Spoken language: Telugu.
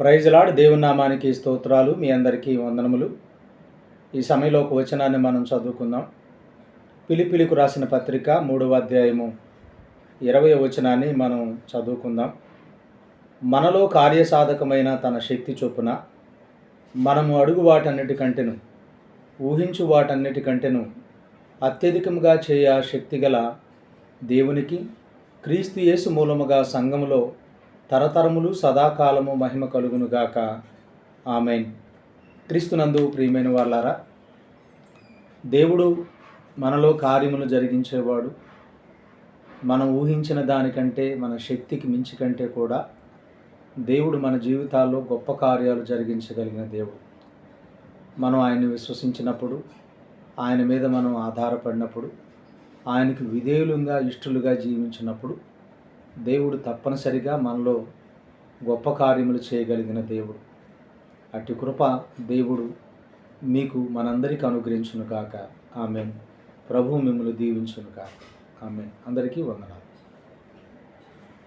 ప్రైజ్లాడ్ లాడ్ నామానికి స్తోత్రాలు మీ అందరికీ వందనములు. ఈ సమయంలో ఒక వచనాన్ని మనం చదువుకుందాం. పిలిపిలికు రాసిన పత్రిక మూడవ అధ్యాయము ఇరవై వచనాన్ని మనం చదువుకుందాం. మనలో కార్యసాధకమైన తన శక్తి చొప్పున మనము అడుగు వాటన్నిటికంటేను ఊహించు వాటన్నిటికంటేను అత్యధికముగా చేయ శక్తిగల దేవునికి క్రీస్తు యేసు మూలముగా సంఘములో తరతరములు సదాకాలము మహిమ కలుగునుగాక ఆమెన్. క్రీస్తునందు ప్రియమైన వాళ్ళారా దేవుడు మనలో కార్యములు జరిగించేవాడు. మనం ఊహించిన దానికంటే మన శక్తికి మించి కంటే కూడా దేవుడు మన జీవితాల్లో గొప్ప కార్యాలు జరిగించగలిగిన దేవుడు. మనం ఆయన్ని విశ్వసించినప్పుడు ఆయన మీద మనం ఆధారపడినప్పుడు ఆయనకు విధేయులుగా ఇష్టలుగా జీవించినప్పుడు దేవుడు తప్పనిసరిగా మనలో గొప్ప కార్యములు చేయగలిగిన దేవుడు. అట్టి కృప దేవుడు మీకు మనందరికీ అనుగ్రహించును కాక ఆమె ప్రభు మిమ్మల్ని దీవించును కాక ఆమె అందరికీ వందనాలు.